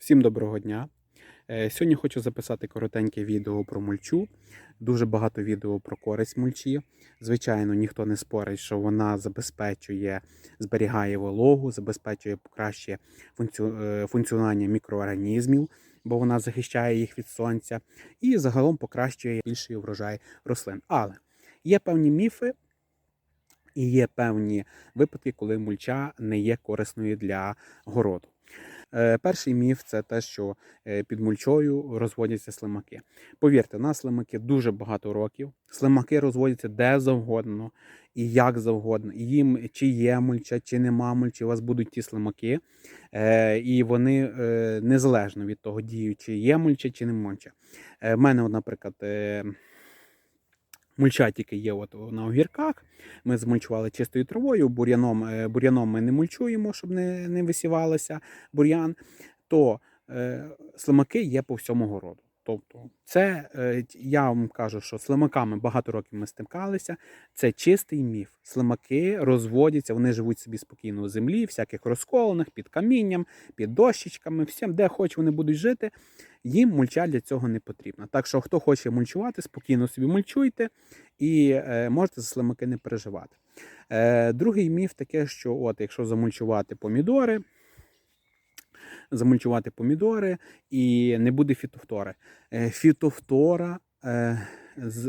Всім доброго дня. Е, Сьогодні хочу записати коротеньке відео про мульчу. Дуже багато відео про користь мульчі. Звичайно, ніхто не спорить, що вона забезпечує, зберігає вологу, забезпечує функціо- е, функціонування мікроорганізмів, бо вона захищає їх від сонця, і загалом покращує більший врожай рослин. Але є певні міфи. І є певні випадки, коли мульча не є корисною для городу. Е, Перший міф це те, що е, під мульчою розводяться слимаки. Повірте, у нас слимаки дуже багато років. Слимаки розводяться де завгодно і як завгодно. Їм чи є мульча, чи нема мульчі, у вас будуть ті слимаки. Е, І вони незалежно від того діють, чи є мульча, чи не мульча. В мене, наприклад, мульча тільки є от на огірках. Ми змульчували чистою травою, бур'яном, е, бур'яном ми не мульчуємо, щоб не, не висівалося бур'ян, то е, слимаки є по всьому городу. Тобто, це е, я вам кажу, що слимаками багато років ми стикалися. Це чистий міф. Слимаки розводяться, вони живуть собі спокійно у землі, всяких розколених, під камінням, під дощечками, всім, де хоч вони будуть жити. Їм мульча для цього не потрібна. Так що, хто хоче мульчувати, спокійно собі мульчуйте і е, можете за слимаки не переживати. Е, другий міф таке, що от, якщо замульчувати помідори, замульчувати помідори і не буде фітофтори. Е, фітофтора е,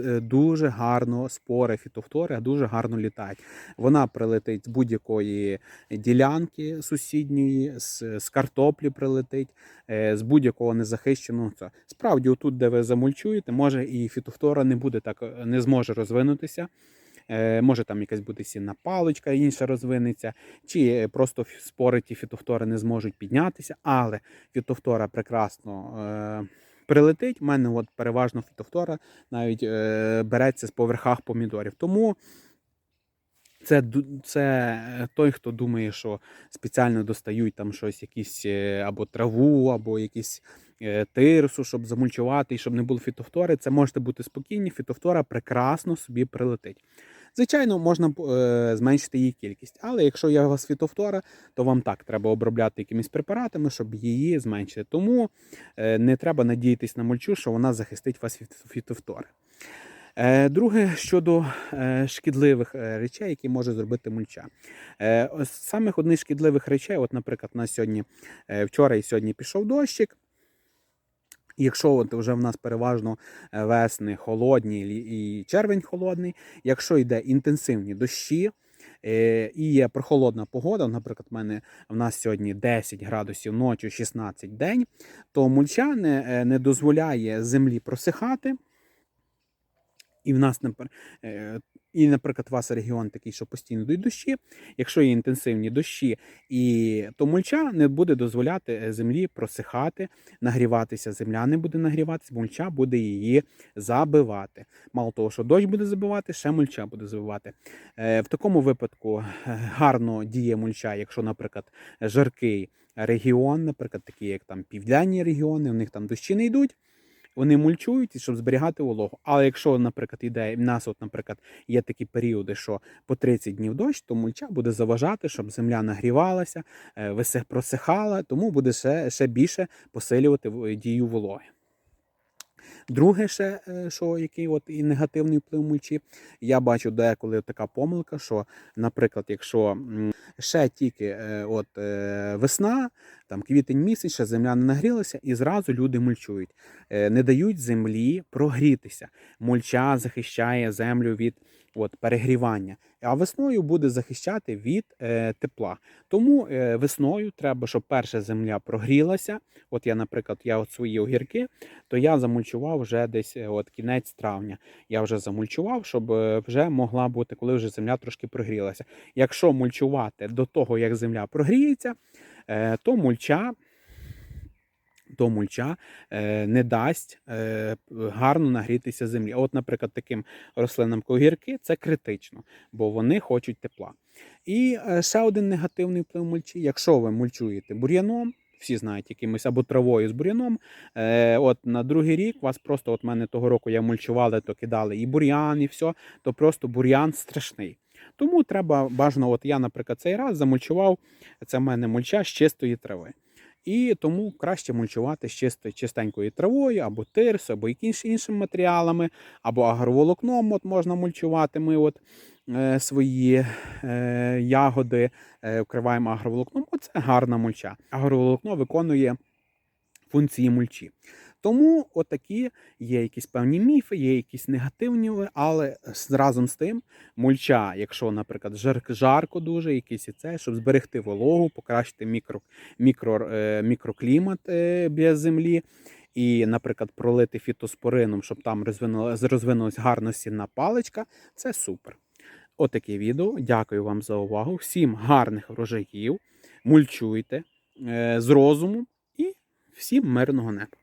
е, дуже гарно спори фітофтори дуже гарно літають. Вона прилетить з будь-якої ділянки сусідньої, з, з картоплі прилетить, з будь-якого незахищеного. Справді, отут, де ви замульчуєте, може і фітофтора не буде так, не зможе розвинутися. Е, Може там якась буде сінна паличка інша розвинеться, чи е, просто фі- спори ті фітофтори не зможуть піднятися, але фітофтора прекрасно е, прилетить. У мене от переважно фітофтора навіть е, береться з поверхах помідорів. Тому це, це той, хто думає, що спеціально достають там щось, якісь або траву, або якісь е, тирсу, щоб замульчувати і щоб не було фітофтори. Це можете бути спокійні, фітофтора прекрасно собі прилетить. Звичайно, можна е, зменшити її кількість, але якщо є вас фітофтора, то вам так треба обробляти якимись препаратами, щоб її зменшити. Тому е, не треба надіятись на мульчу, що вона захистить вас від фітофтори. Е, Друге щодо е, шкідливих е, речей, які може зробити мульча. З самих одних шкідливих речей, от, наприклад, на сьогодні, вчора і сьогодні пішов дощик. Якщо от вже в нас переважно е, весни холодні і червень холодний, якщо йде інтенсивні дощі е, і є прохолодна погода, наприклад, в мене в нас сьогодні 10 градусів ночі, 16 день, то мульча не, е, не дозволяє землі просихати. І в нас, е, і, наприклад, у вас регіон такий, що постійно йдуть дощі. Якщо є інтенсивні дощі, і то мульча не буде дозволяти е, землі просихати, нагріватися. Земля не буде нагріватися, мульча буде її забивати. Мало того, що дощ буде забивати, ще мульча буде забивати. Е, В такому випадку гарно діє мульча, якщо, наприклад, жаркий регіон, наприклад, такі як там південні регіони, у них там дощі не йдуть. Вони мульчують, щоб зберігати вологу. Але якщо, наприклад, іде в нас, от, наприклад, є такі періоди, що по 30 днів дощ, то мульча буде заважати, щоб земля нагрівалася, е, просихала, тому буде ще, ще більше посилювати дію вологи. Друге, ще, е, що який от і негативний вплив мульчі, я бачу деколи така помилка, що, наприклад, якщо ще тільки е, от, весна, там квітень місяць, ще земля не нагрілася, і зразу люди мульчують, Е, не дають землі прогрітися. Мульча захищає землю від от, перегрівання, а весною буде захищати від е, тепла. Тому е, весною треба, щоб перша земля прогрілася. От я, наприклад, я от свої огірки, то я замульчував вже десь е, от кінець травня. Я вже замульчував, щоб е, вже могла бути, коли вже земля трошки прогрілася. Якщо мульчувати до того, як земля прогріється, то мульча. То мульча е, не дасть е, гарно нагрітися землі. От, наприклад, таким рослинам як огірки це критично, бо вони хочуть тепла. І е, ще один негативний вплив мульчі. Якщо ви мульчуєте бур'яном, всі знають якимось або травою з бур'яном. Е, от на другий рік вас просто, от мене того року я мульчували, то кидали і бур'ян, і все, то просто бур'ян страшний. Тому треба бажано, от я, наприклад, цей раз замульчував, це в мене мульча з чистої трави. І тому краще мульчувати з чистою, чистенькою травою, або тирсою, або якимось іншими матеріалами, або агроволокном от можна мульчувати. Ми от е, свої е, ягоди е, вкриваємо агроволокном. Оце гарна мульча. Агроволокно виконує функції мульчі. Тому отакі є якісь певні міфи, є якісь негативні, але разом з тим мульча, якщо, наприклад, жар, жарко дуже, якийсь і це, щоб зберегти вологу, покращити мікро, мікро, е, мікроклімат е, біля землі. І, наприклад, пролити фітоспорином, щоб там розвинула, розвинулась гарна сінна паличка, це супер. Отаке відео. Дякую вам за увагу. Всім гарних врожаїв. Мульчуйте е, з розумом і всім мирного неба.